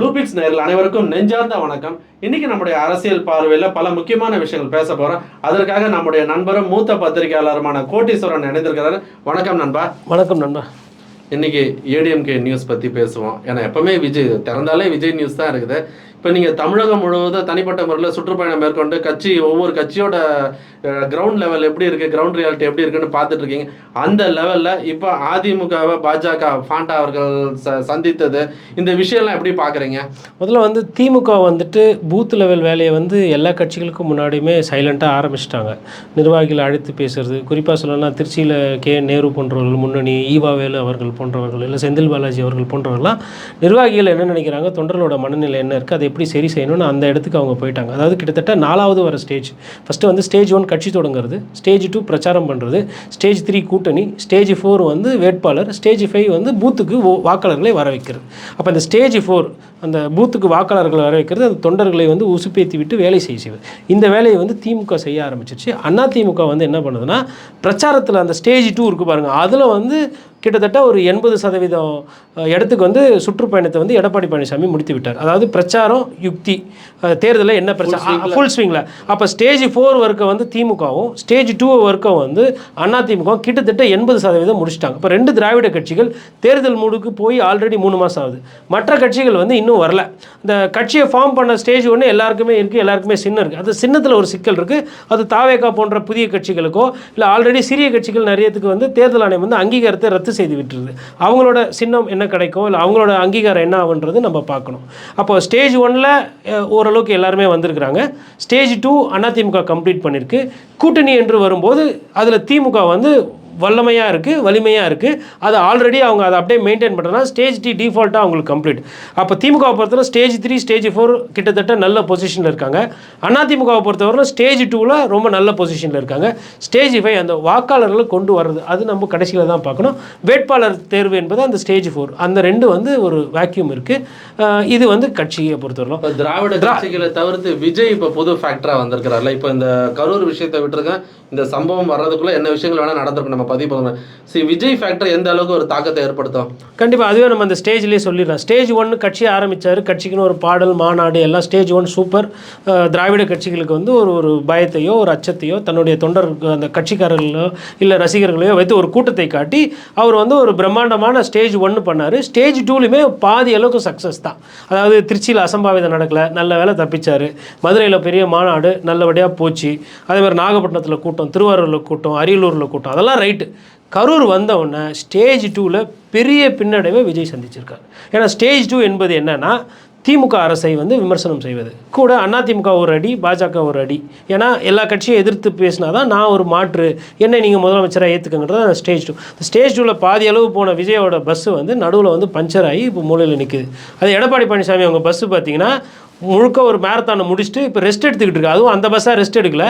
Blue fix நேரில் அனைவருக்கும் நெஞ்சார்ந்த வணக்கம். இன்னைக்கு நம்முடைய அரசியல் பார்வையில் பல முக்கியமான விஷயங்கள் பேச போறோம். அதற்காக நம்முடைய நண்பரும் மூத்த பத்திரிகையாளருமான கோட்டீஸ்வரன் இணைந்திருக்கிறாரு. வணக்கம் நண்பா. வணக்கம் நண்பா. இன்னைக்கு ஏடிஎம்கே நியூஸ் பத்தி பேசுவோம். ஏன்னா எப்பவுமே விஜய் திறந்தாலே விஜய் நியூஸ் தான் இருக்குது. இப்போ நீங்கள் தமிழகம் முழுவதும் தனிப்பட்ட முறையில் சுற்றுப்பயணம் மேற்கொண்டு கட்சி ஒவ்வொரு கட்சியோட கிரவுண்ட் லெவல் எப்படி இருக்குது கிரவுண்ட் ரியாலிட்டி எப்படி இருக்குன்னு பார்த்துட்டு இருக்கீங்க. அந்த லெவலில் இப்போ அதிமுகவை பாஜக ஃபாண்டா அவர்கள் ச சந்தித்தது. இந்த விஷயம்லாம் எப்படி பார்க்குறீங்க? முதல்ல வந்து திமுக வந்துட்டு பூத் லெவல் வேலையை வந்து எல்லா கட்சிகளுக்கும் முன்னாடியுமே சைலண்ட்டாக ஆரம்பிச்சிட்டாங்க. நிர்வாகிகளை அழைத்து பேசுறது குறிப்பாக சொல்லணும்னா திருச்சியில் கே நேரு போன்றவர்கள் முன்னணி ஈவாவேலு அவர்கள் போன்றவர்கள் இல்லை செந்தில் பாலாஜி அவர்கள் போன்றவர்கள்லாம் நிர்வாகிகள் என்ன நினைக்கிறாங்க? தொண்டர்களோட மனநிலை என்ன இருக்குது அதை எப்படி சரி செய்யணும்னு அந்த இடத்துக்கு அவங்க போயிட்டாங்க. அதாவது கிட்டத்தட்ட நாலாவது வர ஸ்டேஜ் ஃபஸ்ட்டு வந்து ஸ்டேஜ் ஒன் கட்சி தொடங்குறது ஸ்டேஜ் டூ பிரச்சாரம் பண்ணுறது ஸ்டேஜ் த்ரீ கூட்டணி ஸ்டேஜ் ஃபோர் வந்து வேட்பாளர் ஸ்டேஜ் ஃபைவ் வந்து பூத்துக்கு ஓ- வாக்காளர்களை வர வைக்கிறது. அப்போ அந்த ஸ்டேஜ் ஃபோர் அந்த பூத்துக்கு வாக்காளர்களை வர வைக்கிறது அந்த தொண்டர்களை வந்து உசுப்பேத்தி விட்டு வேலை செய்ய செய்வது. இந்த வேலையை வந்து திமுக செய்ய ஆரம்பிச்சிருச்சு. அண்ணா திமுக வந்து என்ன பண்ணுதுன்னா பிரச்சாரத்தில் அந்த ஸ்டேஜ் டூ இருக்குது பாருங்கள் அதில் வந்து கிட்டத்தட்ட ஒரு எண்பது சதவீதம் இடத்துக்கு வந்து சுற்றுப்பயணத்தை வந்து எடப்பாடி பழனிசாமி முடித்து விட்டார். அதாவது பிரச்சாரம் யுக்தி. தேர்தலில் என்ன பிரச்சாரம் ஃபுல் ஸ்விங்கில் அப்போ ஸ்டேஜ் ஃபோர் ஒர்க்கை வந்து திமுகவும் ஸ்டேஜ் டூ ஒர்க்கை வந்து அண்ணா திமுக கிட்டத்தட்ட எண்பது சதவீதம் முடிச்சிட்டாங்க. இப்போ ரெண்டு திராவிட கட்சிகள் தேர்தல் மூடுக்கு போய் ஆல்ரெடி மூணு மாதம் ஆகுது. மற்ற கட்சிகள் வந்து இன்னும் வரல. இந்த கட்சியை ஃபார்ம் பண்ண ஸ்டேஜ் ஒன்று எல்லாருக்குமே இருக்குது எல்லாருக்குமே சின்னம் இருக்குது அது சின்னத்தில் ஒரு சிக்கல் இருக்குது அது தாவேகா போன்ற புதிய கட்சிகளுக்கோ இல்லை ஆல்ரெடி சிறிய கட்சிகள் நிறையத்துக்கு வந்து தேர்தல் ஆணையம் வந்து அங்கீகாரத்தை ரத்து செய்து விட்டுருது. அவங்களோட சின்னம் என்ன கிடைக்கும்? இல்லை அவங்களோட அங்கீகாரம் என்ன ஆகுன்றது நம்ம பார்க்கணும். அப்போ ஸ்டேஜ் ஒனில் ஓரளவுக்கு எல்லாருமே வந்திருக்கிறாங்க. ஸ்டேஜ் டூ அதிமுக கம்ப்ளீட் பண்ணியிருக்கு கூட்டணி என்று வரும்போது அதில் திமுக வந்து வல்லமையாக இருக்குது வலிமையாக இருக்குது அது ஆல்ரெடி அவங்க அதை அப்படியே மெயின்டைன் பண்ணுறதுனா ஸ்டேஜ் டி டிஃபால்ட்டாக அவங்களுக்கு கம்ப்ளீட் அப்போ திமுகவை பொறுத்தவரை ஸ்டேஜ் த்ரீ ஸ்டேஜ் ஃபோர் கிட்டத்தட்ட நல்ல பொசிஷனில் இருக்காங்க. அதிமுகவை பொறுத்தவரை ஸ்டேஜ் டூவில் ரொம்ப நல்ல பொசிஷனில் இருக்காங்க. ஸ்டேஜ் ஃபைவ் அந்த வாக்காளர்களை கொண்டு வர்றது அது நம்ம கடைசியில் தான் பார்க்கணும். வேட்பாளர் தேர்வு என்பது அந்த ஸ்டேஜ் ஃபோர் அந்த ரெண்டு வந்து ஒரு வேக்யூம் இருக்குது இது வந்து கட்சியை பொறுத்தவரைக்கும் இப்போ திராவிட கட்சிகளை தவிர்த்து விஜய் இப்போ புது ஃபேக்டரா வந்திருக்கிறார்ல. இப்போ இந்த கரூர் விஷயத்தை விட்டுருக்கேன் இந்த சம்பவம் வர்றதுக்குள்ள என்ன விஷயங்கள் வேணா நடந்திருக்கும். நம்ம பதிவு பண்ணுறோம் சரி விஜய் ஃபேக்டர் எந்த அளவுக்கு ஒரு தாக்கத்தை ஏற்படுத்தும்? கண்டிப்பாக அதுவே நம்ம அந்த ஸ்டேஜ்லேயே சொல்லிடலாம். ஸ்டேஜ் ஒன்று கட்சி ஆரம்பித்தார் கட்சிக்குன்னு ஒரு பாடல் மாநாடு எல்லாம் ஸ்டேஜ் ஒன் சூப்பர் திராவிட கட்சிகளுக்கு வந்து ஒரு ஒரு பயத்தையோ ஒரு அச்சத்தையோ தன்னுடைய தொண்டர் அந்த கட்சிக்காரர்களோ இல்லை ரசிகர்களையோ வைத்து ஒரு கூட்டத்தை காட்டி அவர் வந்து ஒரு பிரம்மாண்டமான ஸ்டேஜ் ஒன்று பண்ணார். ஸ்டேஜ் டூலையுமே பாதி அளவுக்கு சக்ஸஸ் தான். அதாவது திருச்சியில் அசம்பாவிதம் நடக்கலை. நல்ல வேலை தப்பிச்சார். மதுரையில் பெரிய மாநாடு நல்லபடியாக போச்சு. அதே மாதிரி நாகப்பட்டினத்தில் கூட்டம் திருவாரூரில் கூட்டம் அரியலூரில் கூட்டம் அதெல்லாம் ரைட்டு கரூர் வந்தவுடனே ஸ்டேஜ் டூவில் பெரிய பின்னடைவை விஜய் சந்திச்சிருக்கார். ஏன்னா ஸ்டேஜ் டூ என்பது என்னென்னா திமுக அரசை வந்து விமர்சனம் செய்வது. கூட அதிமுக ஒரு அடி பாஜக ஒரு அடி. ஏன்னா எல்லா கட்சியும் எதிர்த்து பேசினா தான் நான் ஒரு மாற்று என்ன நீங்கள் முதலமைச்சராக ஏற்றுக்கங்கிறது ஸ்டேஜ் டூ இந்த ஸ்டேஜ் டூவில் பாதி அளவு போன விஜயோட பஸ்ஸு வந்து நடுவில் வந்து பஞ்சர் ஆகி இப்போ மூலையில் நிற்குது அது எடப்பாடி பழனிசாமி அவங்க பஸ்ஸு பார்த்தீங்கன்னா முழுக்க ஒரு மேரத்தானை முடிச்சுட்டு இப்போ ரெஸ்ட் எடுத்துக்கிட்டு இருக்கு. அதுவும் அந்த பஸ்ஸாக ரெஸ்ட் எடுக்கல.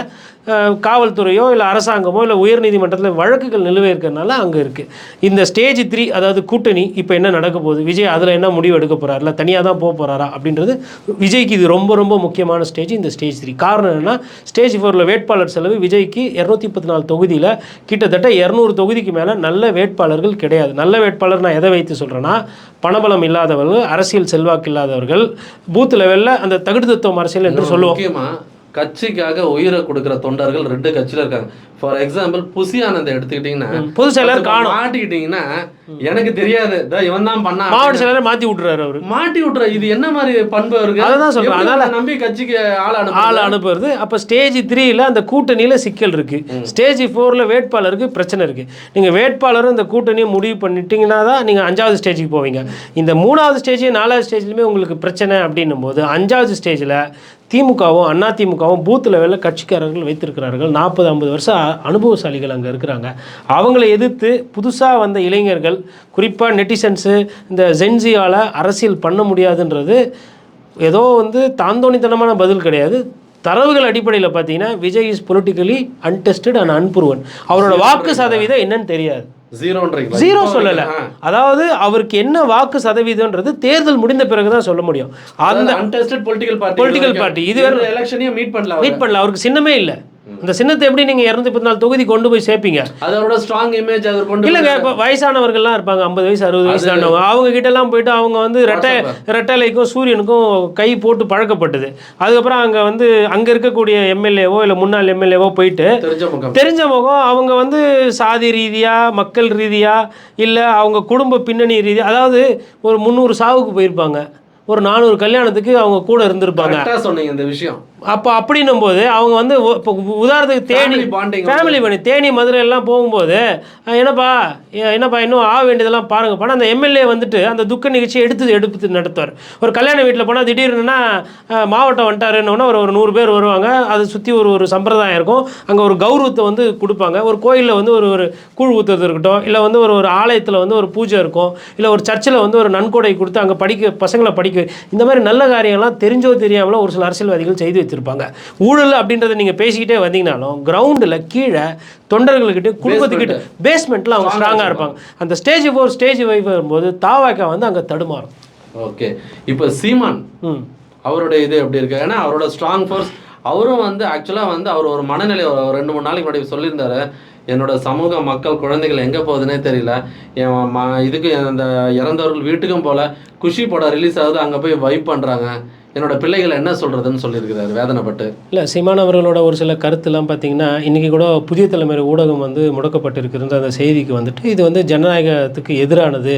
காவல்துறையோ இல்லை அரசாங்கமோ இல்லை உயர்நீதிமன்றத்தில் வழக்குகள் நிலுவை இருக்கிறதுனால அங்கே இருக்குது இந்த ஸ்டேஜ் த்ரீ அதாவது கூட்டணி இப்போ என்ன நடக்க போகுது? விஜய் அதில் என்ன முடிவு எடுக்க போகிறார் இல்லை தனியாக தான் போக போகிறாரா அப்படின்றது விஜய்க்கு இது ரொம்ப ரொம்ப முக்கியமான ஸ்டேஜ் இந்த ஸ்டேஜ் த்ரீ காரணம் என்னன்னா ஸ்டேஜ் ஃபோரில் வேட்பாளர் செலவு விஜய்க்கு இரநூத்தி முப்பத்தி நாலு தொகுதியில் கிட்டத்தட்ட இரநூறு தொகுதிக்கு மேலே நல்ல வேட்பாளர்கள் கிடையாது. நல்ல வேட்பாளர் நான் எதை வைத்து சொல்கிறேன்னா பணபலம் இல்லாதவர்கள் அரசியல் செல்வாக்கு இல்லாதவர்கள் பூத் லெவலில் அந்த தகுதித்துவம் அரசியல் என்று சொல்லுவோம். கட்சிக்காக உயிரை கொடுக்கிற தொண்டர்கள் ரெண்டு கட்சியில இருக்காங்க. ஃபார் எக்ஸாம்பிள் புசி ஆனந்தை எடுத்துக்கிட்டீங்கன்னா பொதுச் செயலாளர் காணும். மாட்டிக்கிட்டீங்கன்னா எனக்கு தெரியாது. இவன் தான் பண்ணா மாவட்ட செயலரை மாற்றி விட்டுறாரு அவரு. மாட்டி விட்டுற இது என்ன மாதிரி பண்பு இருக்கு அதுதான் சொல்றேன். அதனால- நம்பி கட்சிக்கு ஆள் ஆள் அனுப்ப அனுப்புறது. அப்போ ஸ்டேஜ் த்ரீல அந்த கூட்டணியில் சிக்கல் இருக்குது ஸ்டேஜ் ஃபோரில் வேட்பாளருக்கு பிரச்சனை இருக்குது நீங்கள் வேட்பாளரும் இந்த கூட்டணியை முடிவு பண்ணிட்டீங்கன்னா தான் நீங்கள் அஞ்சாவது ஸ்டேஜுக்கு போவீங்க. இந்த மூணாவது ஸ்டேஜ் நாலாவது ஸ்டேஜ்லையுமே உங்களுக்கு பிரச்சனை அப்படின்னும் போது அஞ்சாவது ஸ்டேஜில் திமுகவும் அண்ணா திமுகவும் பூத் லெவலில் கட்சிக்காரர்கள் வைத்திருக்கிறார்கள். நாற்பது ஐம்பது வருஷம் அனுபவசாலிகள் அங்கே இருக்கிறாங்க. அவங்கள எதிர்த்து புதுசாக வந்த இளைஞர்கள் குறிப்பாக நெட்டிசன்ஸு இந்த ஜென்சியால் அரசியல் பண்ண முடியாதுன்றது ஏதோ வந்து தாந்தோணித்தனமான பதில் கிடையாது. தரவுகள் அடிப்படையில் பார்த்தீங்கன்னா Vijay is politically untested and unproven அவரோட வாக்கு சதவீதம் என்னன்னு தெரியாது. ஜீரோ சொல்லலை. அதாவது அவருக்கு என்ன வாக்கு சதவீதம்ன்றது தேர்தல் முடிந்த பிறகு தான் சொல்ல முடியும் அந்த untested political party Political party. இது எலெக்ஷனையும் மீட் பண்ணல அவர். வெயிட் பண்ணல அவருக்கு சின்னமே இல்லை அந்த சின்னத்தை எப்படி நீங்கள் இரநூத்தி பத்து நாலு தொகுதி கொண்டு போய் சேர்ப்பீங்க? அதோட ஸ்ட்ராங் இமேஜ் அவர் கொண்டு இல்லைங்க இப்போ வயசானவர்கள்லாம் இருப்பாங்க ஐம்பது வயசு அறுபது வயசு அது- தாண்டவங்க. அவங்க கிட்டலாம் போயிட்டு அவங்க வந்து ரெட்டை ரெட்டலைக்கும் சூரியனுக்கும் கை போட்டு பழக்கப்பட்டது. அதுக்கப்புறம் அங்கே வந்து அங்கே இருக்கக்கூடிய எம்எல்ஏவோ இல்லை முன்னாள் எம்எல்ஏவோ போயிட்டு தெரிஞ்ச முகம். அவங்க வந்து சாதி ரீதியாக மக்கள் ரீதியாக இல்லை அவங்க குடும்ப பின்னணி ரீதியாக அதாவது ஒரு முந்நூறு சாவுக்கு போயிருப்பாங்க. ஒரு நானூறு கல்யாணத்துக்கு அவங்க கூட இருந்திருப்பாங்க. சொன்னீங்க இந்த விஷயம். அப்போ அப்படின்னும் போது அவங்க வந்து இப்போ உதாரணத்துக்கு தேனி ஃபேமிலி பண்ணி தேனி மதுரை எல்லாம் போகும்போது என்னப்பா என்னப்பா இன்னும் ஆக வேண்டியதெல்லாம் பாருங்கப்பா அந்த எம்எல்ஏ வந்துட்டு அந்த துக்க நிகழ்ச்சியை எடுத்து எடுத்து நடத்துவார். ஒரு கல்யாண வீட்டில் போனால் திடீர்னுனா மாவட்டம் வந்துட்டாருன்னொன்னே ஒரு ஒரு நூறு பேர் வருவாங்க. அதை சுற்றி ஒரு ஒரு சம்பிரதாயம் இருக்கும். அங்கே ஒரு கௌரவத்தை வந்து கொடுப்பாங்க. ஒரு கோயிலில் வந்து ஒரு ஒரு கூழ் ஊற்றுறது இருக்கட்டும் இல்லை வந்து ஒரு ஒரு ஆலயத்தில் வந்து ஒரு பூஜை இருக்கும் இல்லை ஒரு சர்ச்சில் வந்து ஒரு நன்கொடை கொடுத்து அங்கே படிக்க பசங்களை படிக்க இந்த மாதிரி நல்ல காரியங்கள்லாம் தெரிஞ்சோ தெரியாமலோ ஒரு சில அரசியல்வாதிகள் செய்து வச்சிருப்பாங்க ஊழல் அப்படின்றத நீங்கள் பேசிக்கிட்டே வந்தீங்கனாலும் கிரவுண்டில் கீழே தொண்டர்கள்கிட்ட குடும்பத்துக்கிட்ட பேஸ்மெண்ட்டில் அவங்க ஸ்ட்ராங்காக இருப்பாங்க. அந்த ஸ்டேஜ் ஃபோர் ஸ்டேஜ் ஃபைவ் வரும்போது தாவாக்கா வந்து அங்கே தடுமாறும். ஓகே. இப்போ சீமான் ம். அவருடைய இது எப்படி இருக்கு? ஏன்னா அவரோட ஸ்ட்ராங் ஃபோர்ஸ் அவரும் வந்து ஆக்சுவலாக வந்து அவர் ஒரு மனநிலை ஒரு ரெண்டு மூணு நாளைக்கு முன்னாடி சொல்லியிருந்தாரு. என்னோட சமூக மக்கள் குழந்தைகள் எங்கே போகுதுன்னே தெரியல. என் ம இதுக்கு அந்த இறந்தவர்கள் வீட்டுக்கும் போல குஷி படம் ரிலீஸ் ஆகுது அங்கே போய் வைப் பண்ணுறாங்க என்னோட பிள்ளைகள் என்ன சொல்கிறதுன்னு சொல்லியிருக்கிறாரு வேதனைப்பட்டு. இல்லை சீமான் அவர்களோட ஒரு சில கருத்துலாம் பார்த்தீங்கன்னா இன்றைக்கி கூட புதிய தலைமுறை ஊடகம் வந்து முடக்கப்பட்டிருக்கின்ற அந்த செய்திக்கு வந்துட்டு இது வந்து ஜனநாயகத்துக்கு எதிரானது.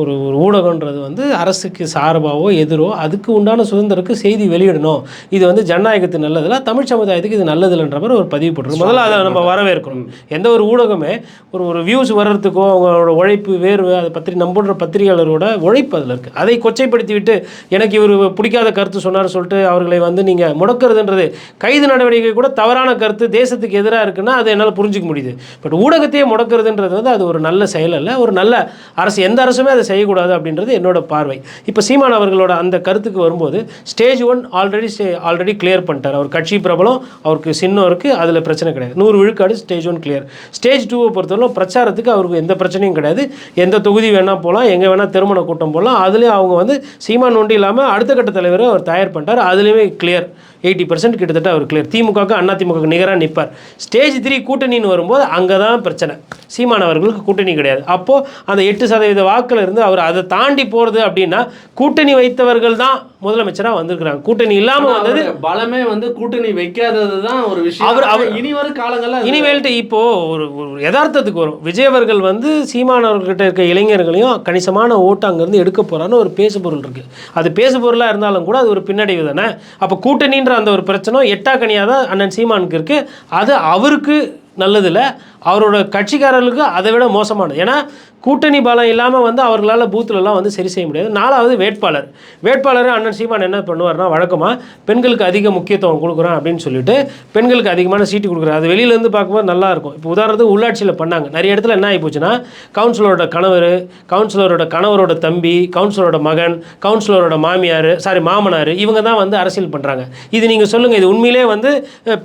ஒரு ஒரு ஊடகன்றது வந்து அரசுக்கு சார்பாவோ எதிரோ அதுக்கு உண்டான சுதந்திரக்கு செய்தி வெளியிடணும். இது வந்து ஜனநாயகத்துக்கு நல்லதில்ல தமிழ் சமுதாயத்துக்கு இது நல்லதில்லைன்ற மாதிரி ஒரு பதிவு போட்டுருக்கு. முதல்ல அதை நம்ம வரவேற்கணும். எந்த ஒரு ஊடகமே ஒரு ஒரு வியூஸ் வர்றதுக்கோ அவங்களோட உழைப்பு வேர்வை அதை பற்றி நம்புன்ற பத்திரிகையாளரோட உழைப்பு அதில் இருக்குது அதை கொச்சைப்படுத்தி விட்டு எனக்கு இவர் பிடிக்காத கருத்து சொன்னார் சொல்லிட்டு அவர்களை வந்து நீங்கள் முடக்கிறதுன்றது கைது நடவடிக்கை கூட தவறான கருத்து தேசத்துக்கு எதிராக இருக்குன்னா அதை என்னால் புரிஞ்சிக்க முடியுது. பட் ஊடகத்தையே முடக்கிறதுன்றது வந்து அது ஒரு நல்ல செயல் அல்ல. ஒரு நல்ல அரசு எந்த அரசுமே அதை செய்யக்கூடாது அப்படின்றது என்னோட பார்வை. இப்போ சீமான் அவர்களோட அந்த கருத்துக்கு வரும்போது stage one already already clear பண்ணிட்டார். அவர் கட்சி பிரபலம் அவருக்கு சின்னம் இருக்குது அதில் பிரச்சனை கிடையாது. நூறு விழுக்காடு ஸ்டேஜ் ஒன் கிளியர் ஸ்டேஜ் டூவை பொறுத்தவரை பிரச்சாரத்துக்கு அவருக்கு எந்த பிரச்சனையும் கிடையாது. எந்த தொகுதி வேணால் போகலாம் எங்கே வேணால் திருமண கூட்டம் போகலாம் அதுலேயும் அவங்க வந்து சீமான் ஒண்டி இல்லாமல் அடுத்த கட்ட தலைவரை அவர் தயார் பண்ணிட்டார். அதுலேயுமே கிளியர் எயிட்டி பர்சன்ட் கிட்டத்தட்ட அவர் கிளியர் திமுகவுக்கு அண்ணா திமுக நிகராக நிற்பார் ஸ்டேஜ் த்ரீ கூட்டணின்னு வரும்போது அங்கே தான் பிரச்சனை. சீமான் அவர்களுக்கு கூட்டணி கிடையாது. அப்போது அந்த எட்டு சதவீத வாக்கில் இருந்து அவர் அதை தாண்டி போகிறது அப்படின்னா கூட்டணி வைத்தவர்கள் தான் முதலமைச்சராக வந்திருக்கிறாங்க. கூட்டணி இல்லாமல் வந்தது பலமே வந்து கூட்டணி வைக்காதது தான் ஒரு விஷயம். அவர்- அவர் இனி வரும் காலங்கள்ல இனிமேல்ட்டு இப்போ ஒரு ஒரு யதார்த்தத்துக்கு வரும். விஜய் அவர்கள் வந்து சீமான் அவர்கிட்ட இருக்க இளைஞர்களையும் கணிசமான ஓட்டு அங்கேருந்து எடுக்க போறான்னு ஒரு பேசுபொருள் இருக்கு. அது பேசுபொருளாக இருந்தாலும் கூட அது ஒரு பின்னடைவு தானே? அப்போ கூட்டணின்ற அந்த ஒரு பிரச்சனை எட்டாக்கனியாக தான் அண்ணன் சீமானுக்கு இருக்குது அது அவருக்கு நல்லதில்ல. அவரோட கட்சிக்காரர்களுக்கு அதை விட மோசமானது. ஏன்னா கூட்டணி பலம் இல்லாமல் வந்து அவர்களால் பூத்துலலாம் வந்து சரி செய்ய முடியாது. நாலாவது வேட்பாளர். வேட்பாளர் அண்ணன் சீமான் என்ன பண்ணுவார்னா வழக்கமாக பெண்களுக்கு அதிக முக்கியத்துவம் கொடுக்குறோம் அப்படின்னு சொல்லிட்டு பெண்களுக்கு அதிகமான சீட்டு கொடுக்குறாரு. அது வெளியிலேருந்து பார்க்கும்போது நல்லாயிருக்கும் இப்போ உதாரணத்துக்கு உள்ளாட்சியில் பண்ணாங்க. நிறைய இடத்துல என்ன ஆகி போச்சுன்னா கவுன்சிலரோட கணவர் கவுன்சிலரோட கணவரோட தம்பி கவுன்சிலரோட மகன் கவுன்சிலரோட மாமியார் சாரி மாமனார் இவங்க தான் வந்து அரசியல் பண்ணுறாங்க இது நீங்கள் சொல்லுங்கள் இது உண்மையிலே வந்து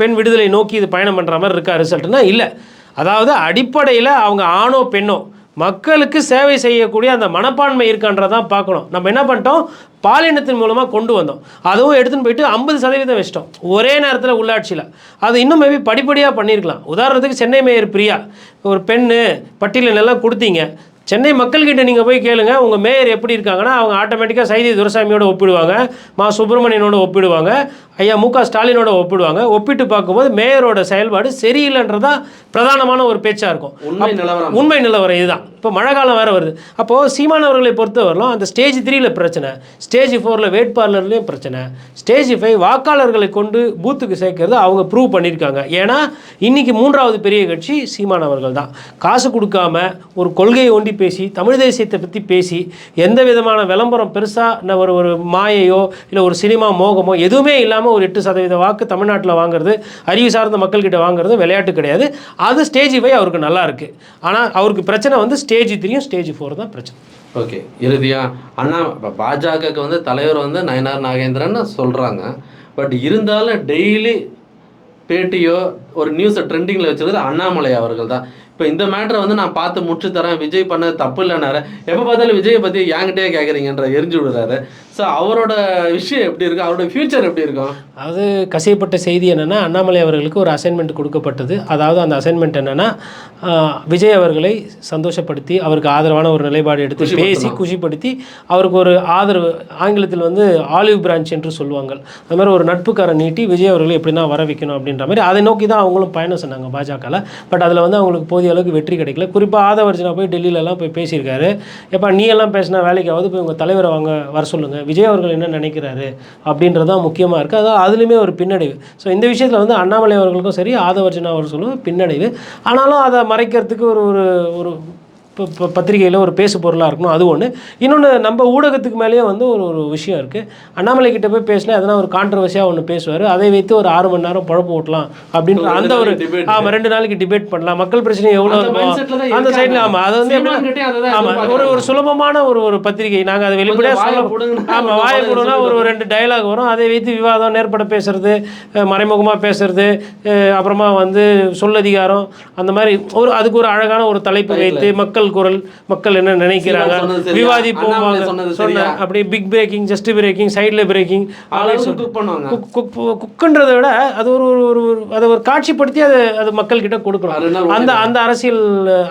பெண் விடுதலை நோக்கி இது பயணம் பண்ணுற மாதிரி இருக்கா ரிசல்ட்னு இல்லை. அதாவது அடிப்படையில் அவங்க ஆணோ பெண்ணோ மக்களுக்கு சேவை செய்யக்கூடிய அந்த மனப்பான்மை இருக்கான்றதான் பார்க்கணும். நம்ம என்ன பண்ணிட்டோம்? பாலினத்தின் மூலமாக கொண்டு வந்தோம். அதுவும் எடுத்துன்னு போயிட்டு ஐம்பது சதவீதம் வச்சிட்டோம். ஒரே நேரத்தில் உள்ளாட்சியில். அது இன்னும் மேபி படிப்படியாக பண்ணியிருக்கலாம். உதாரணத்துக்கு சென்னை மேயர் பிரியா ஒரு பெண்ணு பட்டியலில் எல்லாம் கொடுத்தீங்க. சென்னை மக்கள்கிட்ட நீங்கள் போய் கேளுங்க. உங்கள் மேயர் எப்படி இருக்காங்கன்னா அவங்க ஆட்டோமேட்டிக்காக சைதி துரசாமியோட ஒப்பிடுவாங்க. மா சுப்பிரமணியனோட ஒப்பிடுவாங்க. ஐயா மு. க. ஸ்டாலினோட ஒப்பிடுவாங்க. ஒப்பிட்டு பார்க்கும்போது மேயரோட செயல்பாடு சரியில்லைன்றதான் பிரதானமான ஒரு பேச்சாக இருக்கும். உண்மை நிலவரம். உண்மை நிலவரம் இதுதான். இப்போ மழை காலம் வேறு வருது. அப்போது சீமானவர்களை பொறுத்தவரையிலும் அந்த ஸ்டேஜ் த்ரீல பிரச்சனை ஸ்டேஜ் ஃபோரில் வேட்பாளர்லேயும் பிரச்சனை ஸ்டேஜ் ஃபைவ் வாக்காளர்களை கொண்டு பூத்துக்கு சேர்க்கறது அவங்க ப்ரூவ் பண்ணியிருக்காங்க. ஏன்னா இன்னைக்கு மூன்றாவது பெரிய கட்சி சீமானவர்கள் தான். காசு கொடுக்காம ஒரு கொள்கையை ஒண்டி பேசி தமிழ் தேசியத்தை பற்றி பேசி எந்த விதமான விளம்பரம் பெருசாக ஒரு ஒரு மாயையோ இல்லை ஒரு சினிமா மோகமோ எதுவுமே இல்லாமல் ஒரு எட்டு சதவீத வாக்கு தமிழ்நாட்டில் வாங்குறது அறிவு சார்ந்த மக்கள்கிட்ட வாங்குறது விளையாட்டு கிடையாது. அது ஸ்டேஜ் ஃபைவ் அவருக்கு நல்லா இருக்கு. ஆனால் அவருக்கு பிரச்சனை வந்து ஸ்டேஜ் த்ரீயும் ஸ்டேஜ் ஃபோர் தான் பிரச்சனை. ஓகே இறுதியா அண்ணா இப்போ பாஜகவுக்கு வந்து தலைவர் வந்து நயனார் நாகேந்திரன் சொல்கிறாங்க பட் இருந்தாலும் டெய்லி பேட்டியோ ஒரு நியூஸை ட்ரெண்டிங்கில் வச்சிருக்கிறது அண்ணாமலை அவர்கள் தான். இப்போ இந்த மேட்ரை வந்து நான் பார்த்து முடிச்சு தரேன். விஜய் பண்ணது தப்பு இல்லைனாரு எப்போ பார்த்தாலும் விஜயை பற்றி என்கிட்டயே கேட்குறீங்கன்ற எரிஞ்சு விடுறாரு. ஸோ அவரோட விஷயம் எப்படி இருக்கும் அவரோட ஃபியூச்சர் எப்படி இருக்கும் அது கசியப்பட்ட செய்தி என்னென்னா அண்ணாமலை அவர்களுக்கு ஒரு அசைன்மெண்ட் கொடுக்கப்பட்டது. அதாவது அந்த அசைன்மெண்ட் என்னென்னா விஜய் அவர்களை சந்தோஷப்படுத்தி அவருக்கு ஆதரவான ஒரு நிலைப்பாடு எடுத்து பேசி குஷிப்படுத்தி அவருக்கு ஒரு ஆதரவு ஆங்கிலத்தில் வந்து ஆலிவ் பிரான்ச் என்று சொல்லுவாங்க. அது மாதிரி ஒரு நட்புக்காரன் நீட்டி விஜய் அவர்களை எப்படின்னா வர வைக்கணும் அப்படின்ற மாதிரி அதை நோக்கி தான் அவங்களும் பயணம் சொன்னாங்க பாஜகவில் பட் அதில் வந்து அவங்களுக்கு போதிய அளவுக்கு வெற்றி கிடைக்கல. குறிப்பாக ஆதவர்ஜனா போய் டெல்லியிலலாம் போய் பேசியிருக்காரு. எப்பா நீ எல்லாம் பேசினா வேலைக்கு ஆகுது போய் உங்கள் தலைவரை வாங்க வர சொல்லுங்கள் விஜய் அவர்கள் என்ன நினைக்கிறாரு அப்படின்றது தான் முக்கியமாக இருக்குது அதாவது அதுலேயுமே ஒரு பின்னடைவு. ஸோ இந்த விஷயத்தில் வந்து அண்ணாமலை அவர்களுக்கும் சரி ஆதவர்ஜனா அவர்களும் பின்னடைவு. ஆனாலும் அதை மறைக்கிறதுக்கு ஒரு ஒரு ஒரு ப- ப- பத்திரிகையில் ஒரு பேசு பொருளாக இருக்கணும் அது ஒன்று இன்னொன்று நம்ம ஊடகத்துக்கு மேலேயே வந்து ஒரு ஒரு விஷயம் இருக்குது அண்ணாமலை கிட்ட போய் பேசினா எதனா ஒரு கான்ட்ரவர்சியாக ஒன்று பேசுவார் அதை வைத்து ஒரு ஆறு மணி நேரம் பழப்பு ஓட்டலாம் அப்படின்ற அந்த ஒரு. ஆமாம் ரெண்டு நாளைக்கு டிபேட் பண்ணலாம் மக்கள் பிரச்சனை எவ்வளோ அந்த இருக்கும் அந்த. சைடில் ஆமாம் அது வந்து ஆமாம் ஒரு. ஒரு சுலபமான ஒரு ஒரு பத்திரிகை நாங்கள் அதை வெளிப்படையாக சொல்ல ஆமாம் ஒரு வாயை பதில் போடுனா ஒரு. ரெண்டு டயலாக் வரும் அதை வைத்து விவாதம் நேர்பட பேசுறது மறைமுகமாக பேசுறது அப்புறமா வந்து சொல்லதிகாரம் அந்த மாதிரி ஒரு அதுக்கு ஒரு அழகான ஒரு தலைப்பு வைத்து மக்கள் குரல் மக்கள் என்ன நினைக்கிறாங்க? விவாதிப்போம் சொன்ன? அப்படி பிக் பிரேக்கிங் ஜஸ்ட் பிரேக்கிங் சைடில் பிரேக்கிங் குக்குன்றதை விட அது ஒரு ஒரு அதை ஒரு காட்சிப்படுத்தி அதை அது மக்கள்கிட்ட கொடுக்கணும். அந்த அந்த அரசியல்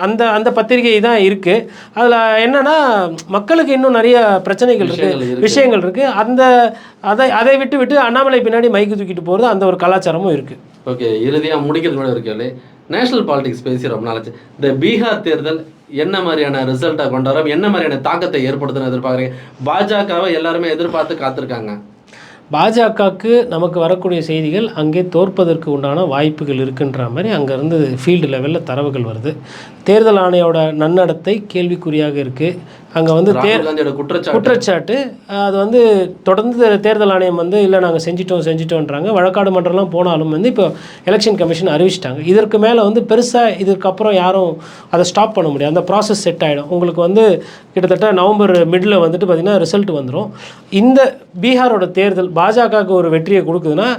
அந்த அந்த பத்திரிகை தான் இருக்குது அதில் என்னன்னா மக்களுக்கு இன்னும் நிறைய பிரச்சனைகள் இருக்குது இருக்கு. விஷயங்கள் இருக்குது அந்த அதை அதை விட்டு விட்டு அண்ணாமலை பின்னாடி மைக்கு தூக்கிட்டு போகிறது அந்த ஒரு கலாச்சாரமும் இருக்குது ஓகே இறுதியாக முடிக்கிறது கூட இருக்கே நேஷனல் பாலிடிக்ஸ் பேசி ரொம்ப நாளாச்சு இந்த பீகார் தேர்தல் என்ன மாதிரியான ரிசல்ட்டை கொண்டு வரோம்? என்ன மாதிரியான தாக்கத்தை ஏற்படுத்துன்னு எதிர்பார்க்குறீங்க? பாஜகவை எல்லாருமே எதிர்பார்த்து காத்திருக்காங்க. பாஜகவுக்கு நமக்கு வரக்கூடிய செய்திகள் அங்கே தோற்பதற்கு உண்டான வாய்ப்புகள் இருக்குன்ற மாதிரி அங்கேருந்து ஃபீல்டு லெவலில் தரவுகள் வருது. தேர்தல் ஆணையோட நன்னடத்தை கேள்விக்குறியாக இருக்குது அங்கே வந்து தேர் குற்றச்சாட்டு. அது வந்து தொடர்ந்து தேர்தல் ஆணையம் வந்து இல்லை நாங்கள் செஞ்சிட்டோம் செஞ்சிட்டோன்றாங்க வழக்காடு மன்றம்லாம் போனாலும் வந்து இப்போ எலெக்ஷன் கமிஷன் அறிவிச்சிட்டாங்க. இதற்கு மேலே வந்து பெருசாக இதுக்கப்புறம் யாரும் அதை ஸ்டாப் பண்ண முடியாது. அந்த ப்ராசஸ் செட் ஆகிடும் உங்களுக்கு வந்து கிட்டத்தட்ட நவம்பர் மிடில் வந்துட்டு பார்த்திங்கன்னா ரிசல்ட் வந்துடும் இந்த பீகாரோட தேர்தல் பாஜகவுக்கு ஒரு வெற்றியை கொடுக்குதுன்னா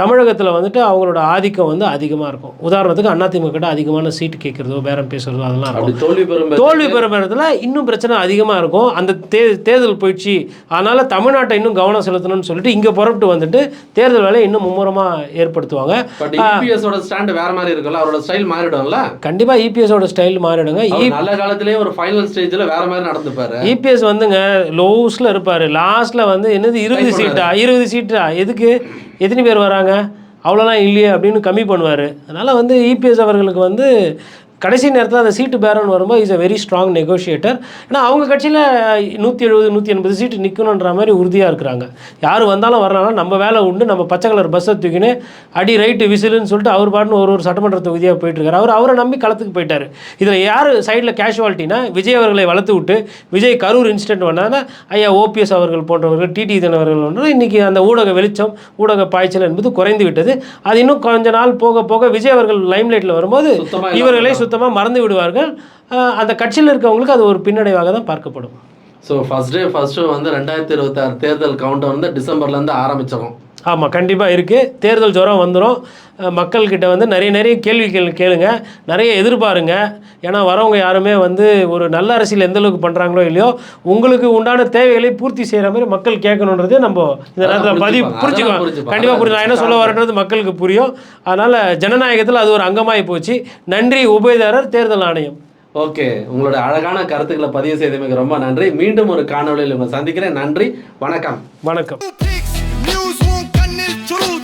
தமிழகத்தில் வந்துட்டு அவங்களோட ஆதிக்கம் வந்து அதிகமாக இருக்கும். உதாரணத்துக்கு அதிமுக கிட்ட அதிகமான சீட்டு கேட்குறதோ பேரம் பேசுகிறதோ அதெல்லாம் இருக்கும். தோல்வி பெறும் தோல்வி பெறும் இடத்துல இன்னும் பிரச்சனை அதிகமாக இருக்கும். அந்த தே தேர்தல் போயிடுச்சு. அதனால் தமிழ்நாட்டை இன்னும் கவனம் செலுத்தணும்னு சொல்லிட்டு இங்கே புறப்பட்டு வந்துட்டு தேர்தல் வேலையை இன்னும் மும்முரமாக ஏற்படுத்துவாங்க. பட் இபிஎஸோட ஸ்டாண்ட் வேற மாதிரி இருக்கும்ல அவரோட ஸ்டைல் மாறிடும்ல. கண்டிப்பாக இபிஎஸோட ஸ்டைல் மாறிடுங்க. அவர் நல்ல காலத்திலேயே ஒரு ஃபைனல் ஸ்டேஜ்ல வேற மாதிரி நடந்துப்பாரு. இபிஎஸ் வந்துங்க லோஸில் இருப்பார். லாஸ்ட்டில் வந்து என்னது இருபது சீட்டா இருபது சீட்டா? எதுக்கு? எத்தனை பேர் வராங்க? அவ்வளோலாம் இல்லையே அப்படின்னு கம்மி பண்ணுவார். அதனால் வந்து இபிஎஸ் அவர்களுக்கு வந்து கடைசி நேரத்தில் அந்த சீட்டு பேரன் வரும்போது is a very strong negotiator ஏன்னா அவங்க கட்சியில் நூற்றி எழுபது நூற்றி எண்பது சீட்டு நிற்கணுன்ற மாதிரி உறுதியாக இருக்கிறாங்க. யார் வந்தாலும் வரலாம் நம்ம வேலை உண்டு நம்ம பச்சை கலர் பஸ்ஸை தூக்கின்னு அடி ரைட்டு விசிலுன்னு சொல்லிட்டு அவர் பாட்டுன்னு ஒரு ஒரு சட்டமன்ற தொகுதியாக போயிட்டுருக்காரு அவர் அவரை நம்பி களத்துக்கு போயிட்டார். இதில் யார் சைடில் கேஷுவாலிட்டினா விஜய் அவர்களை வளர்த்து விட்டு விஜய் கரூர் இன்சிடென்ட் வந்தால் ஐயா ஓபிஎஸ் அவர்கள் போன்றவர்கள் டிடி தினவர்கள் போன்ற இன்றைக்கி அந்த ஊடக வெளிச்சம் ஊடக பாய்ச்சல் என்பது குறைந்து விட்டது. அது இன்னும் கொஞ்ச நாள் போக போக விஜய் அவர்கள் லைம்லைட்டில் வரும்போது இவர்களை சுத்தமாக மறந்து விடுவார்கள். அந்த கட்சியில் இருக்கவங்களுக்கு அது ஒரு பின்னடைவாக தான் பார்க்கப்படும். So first day first show வந்து ரெண்டாயிரத்தி இருபத்தாறு தேர்தல் கவுண்ட் வந்து டிசம்பர்லேருந்து ஆரம்பிச்சிடும் ஆமாம் கண்டிப்பாக இருக்குது தேர்தல் ஜுரம் வந்துடும் மக்கள்கிட்ட வந்து நிறைய நிறைய கேள்விகள் கேளுங்க. நிறைய எதிர்பாருங்க. ஏன்னா வரவங்க யாருமே வந்து ஒரு நல்ல அரசியல் எந்த அளவுக்கு பண்ணுறாங்களோ இல்லையோ உங்களுக்கு உண்டான தேவைகளை பூர்த்தி செய்கிற மாதிரி மக்கள் கேட்கணுன்றதே நம்ம இந்த நேரத்தில் பதிவு. புரிஞ்சுக்கலாம். கண்டிப்பாக புரிஞ்சு நான் என்ன சொல்ல வரேன்றது மக்களுக்கு புரியும். அதனால் ஜனநாயகத்தில் அது ஒரு அங்கமாகி போச்சு. நன்றி உபயதாரர் தேர்தல் ஆணையம். ஓகே உங்களோட அழகான கருத்துக்களை பதிவு செய்தமைக்கு ரொம்ப நன்றி. மீண்டும் ஒரு காணொளியில் உங்களை சந்திக்கிறேன். நன்றி வணக்கம். வணக்கம். Çoruğu